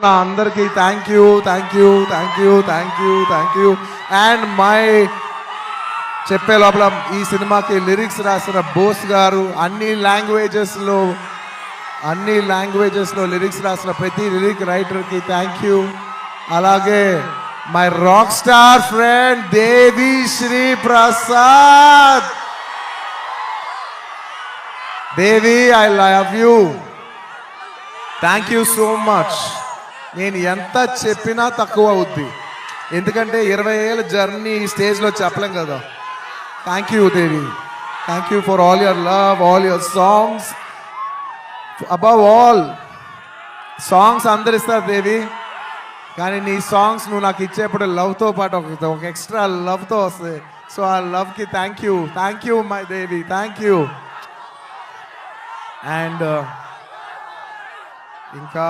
నా అందరికీ thank you thank you thank you thank you thank you and my చెప్పే లోపల ఈ సినిమాకి లిరిక్స్ రాసిన బోస్ గారు అన్ని లాంగ్వేజెస్లో అన్ని లాంగ్వేజెస్లో లిరిక్స్ రాసిన ప్రతి లిరిక్ రైటర్కి థ్యాంక్ యూ అలాగే my rock star friend Devi Sri Prasad Devi I love you thank you so much నేను ఎంత చెప్పినా తక్కువ అవుద్ది. ఎందుకంటే ఇరవై ఏళ్ళ జర్నీ ఈ స్టేజ్లో చెప్పలేం కదా. Thank you Devi thank you for all your love all your songs above all songs అందరు ఇస్తారు దేవి కానీ నీ సాంగ్స్ నువ్వు నాకు ఇచ్చేప్పుడు లవ్తో పాటు ఒక ఒక ఎక్స్ట్రా లవ్తో వస్తుంది సో ఆ లవ్కి thank you thank you my Devi thank you and ఇంకా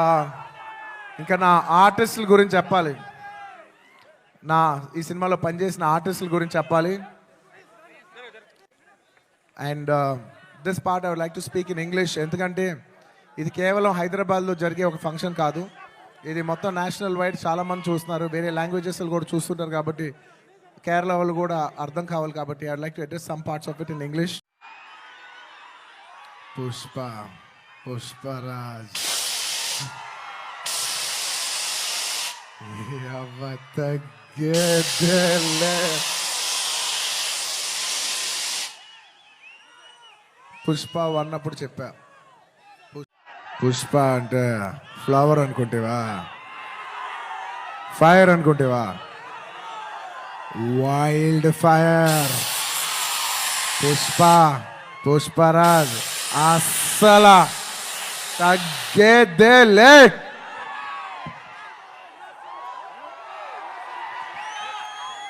ఇంకా నా ఆర్టిస్టుల గురించి చెప్పాలి. నా ఈ సినిమాలో పనిచేసిన ఆర్టిస్టుల గురించి చెప్పాలి. And this part I would like to speak in English ఎందుకంటే ఇది కేవలం హైదరాబాద్లో జరిగే ఒక ఫంక్షన్ కాదు. ఇది మొత్తం నేషనల్ వైడ్ చాలామంది చూస్తున్నారు. వేరే లాంగ్వేజెస్ కూడా చూస్తుంటారు కాబట్టి కేరళ వాళ్ళు కూడా అర్థం కావాలి కాబట్టి I like to address some parts of it in English Pushpa Pushparaj. ఎవ పుష్ప అన్నప్పుడు చెప్పా. పుష్ప అంటే ఫ్లవర్ అనుకుంటేవా? Fire అనుకుంటేవా? Wild fire. Pushpa Pushparaj అస్సల లేట్